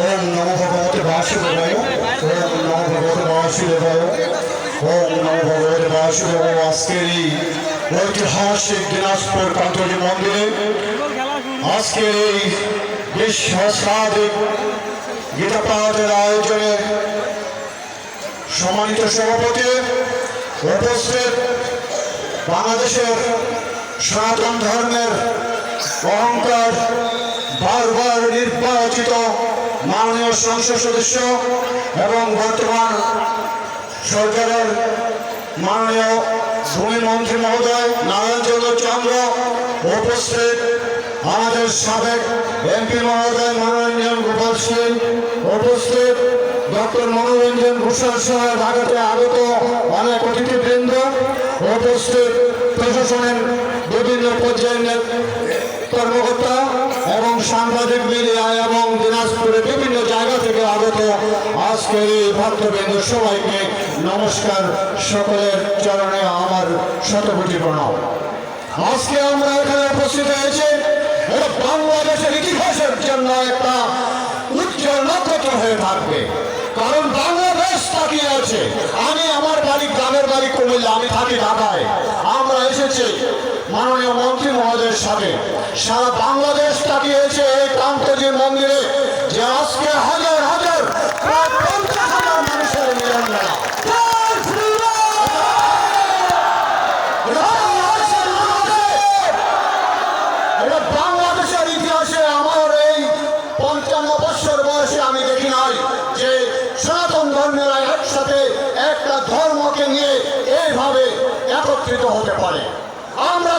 ওম নমো ভগবতে বাসুদেবায় ওম নমো ভগবতে বাসুদেবায় ওম ঐতিহাসিক দিনাজপুর কান্তজি মন্দিরে আজকের এই বিশ্ব সাদিক গীতা পাঠের আয়োজনে সম্মানিত সভাপতি, উপস্থিত বাংলাদেশের সনাতন ধর্মের অহংকার বারবার নির্বাচিত মাননীয় সংসদ সদস্য এবং বর্তমান সরকারের মাননীয় ভূমি মন্ত্রী মহোদয় নারায়ণ চন্দ্র চন্দ্র উপস্থিত আমাদের সাবেক এমপি মহোদয় মনোরঞ্জন গোপাল সিং উপস্থিত ডক্টর মনোরঞ্জন ঘোষাল সহ ঢাকাতে আগত অনেক অতিথিবৃন্দ উপস্থিত প্রশাসনের বিভিন্ন পর্যায়ের কর্মকর্তা এবং সাংবাদিক মিডিয়া এবং দিনাজপুরের বিভিন্ন জায়গা থেকে আগত আজকের এই ভক্তবৃন্দ সবাইকে নমস্কার। সকলের চরণে আমার শতকোটি প্রণাম। আজকে আমরা এখানে উপস্থিত হয়েছি। এটা বাংলাদেশের ইতিহাসের জন্য একটা উজ্জ্বল নক্ষত্র হয়ে থাকবে। কারণ বাংলাদেশ তাকিয়ে আছে। আমি আমার বাড়ি, গ্রামের বাড়ি কুমিল্লা, আমি থাকি ঢাকায়। আমরা এসেছি মাননীয় মন্ত্রী সাথে, সারা বাংলাদেশ তাকিয়েছে এই কান্তজির মন্দিরে যে আজকে হাজার হাজার, প্রায় হাজার মানুষের বাংলাদেশের ইতিহাসে আমার এই বয়সে আমি দেখি যে একসাথে একটা ধর্মকে নিয়ে এইভাবে একত্রিত হতে পারে। আমরা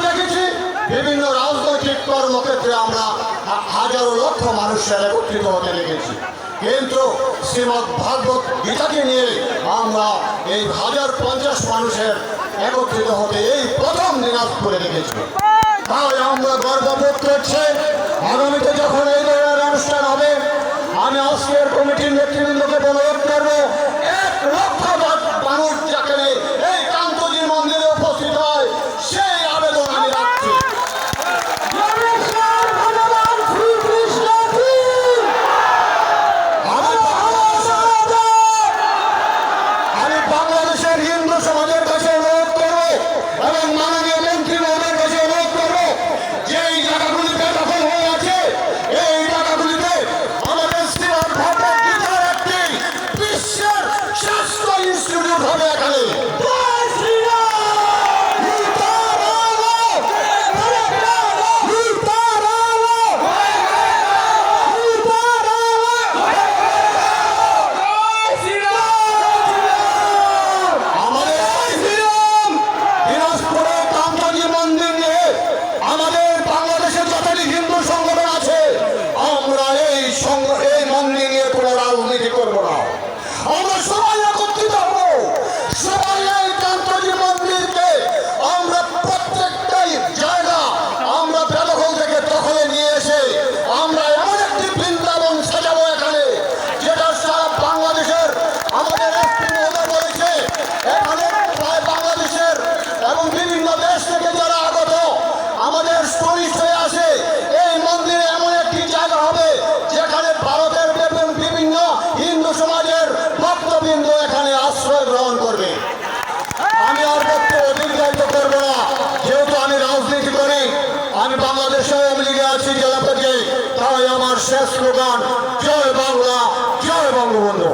লক্ষ মানুষের একত্রিত হতে দেখেছি কিন্তু শ্রীমৎ ভাগবত গীতাকে নিয়ে আমরা এই হাজার পঞ্চাশ মানুষের একত্রিত হতে এই প্রথম দিনাজপুরে দেখেছি তাই আমরা গর্ববোধ করছি, আগামীতে যখন এই ধরনের অনুষ্ঠান হবে, আমি আজকের কমিটির নেতৃবৃন্দকে অনুরোধ করব, এক লক্ষ বাংলাদেশ আওয়ামী লীগে আছি জেলা পর্যায়ে তাই আমার শেষ স্লোগান জয় বাংলা জয় বঙ্গবন্ধু।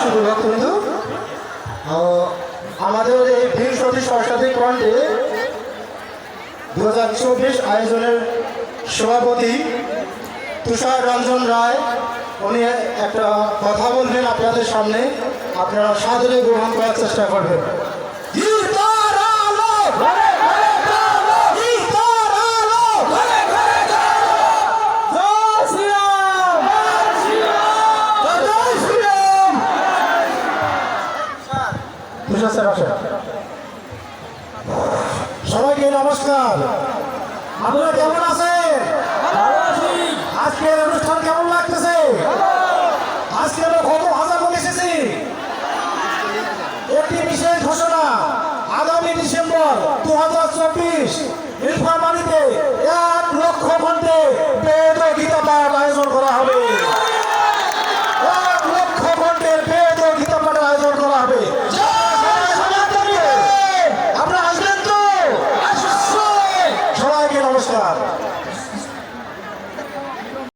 শুধু আহ, আমাদের এই বৃহস্পতি সরস্বতী কণ্ঠে দু হাজার চব্বিশ আয়োজনের সভাপতি তুষার রঞ্জন রায় উনি একটা কথা বলবেন আপনাদের সামনে। আপনারা সাদরে গ্রহণ করার চেষ্টা করবেন। তুষার স্যার আসেন সবাইকে নমস্কার। আপনারা কেমন আছেন? আজকের অনুষ্ঠান কেমন লাগতেছে? আজকে আমরা কত ভাষা বলে এসেছি। একটি বিশেষ ঘোষণা, আগামী ডিসেম্বর দু হাজার চব্বিশ